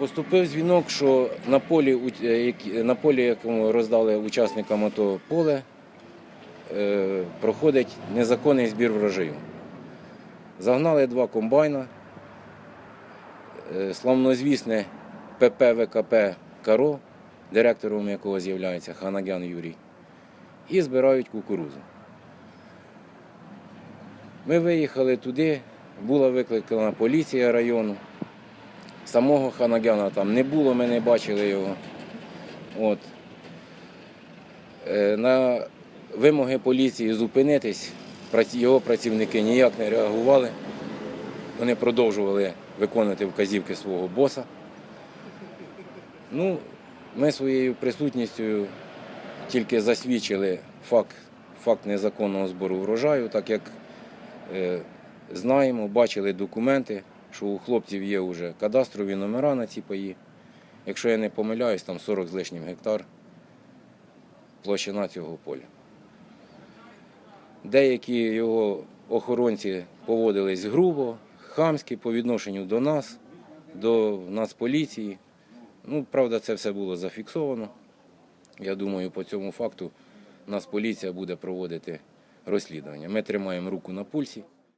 Поступив дзвінок, що на полі, е, які- на полі, якому роздали учасникам АТО поле, е, проходить незаконний збір врожаю. Загнали два комбайна, е, славнозвісне ПП ВКП Каро, директором якого з'являється Ханагян Юрій, і збирають кукурузу. Ми виїхали туди, була викликана поліція району. Самого Ханагяна там не було, ми не бачили його. От. Е, На вимоги поліції зупинитись, його працівники ніяк не реагували. Вони продовжували виконувати вказівки свого боса. Ну, ми своєю присутністю тільки засвідчили факт, факт незаконного збору врожаю, так як е, знаємо, бачили документи, що у хлопців є вже кадастрові номера на ці паї. Якщо я не помиляюсь, там 40 з лишнім гектар площина цього поля. Деякі його охоронці поводились грубо, хамськи по відношенню до нас, до Нацполіції. Ну, правда, це все було зафіксовано. Я думаю, по цьому факту Нацполіція буде проводити розслідування. Ми тримаємо руку на пульсі.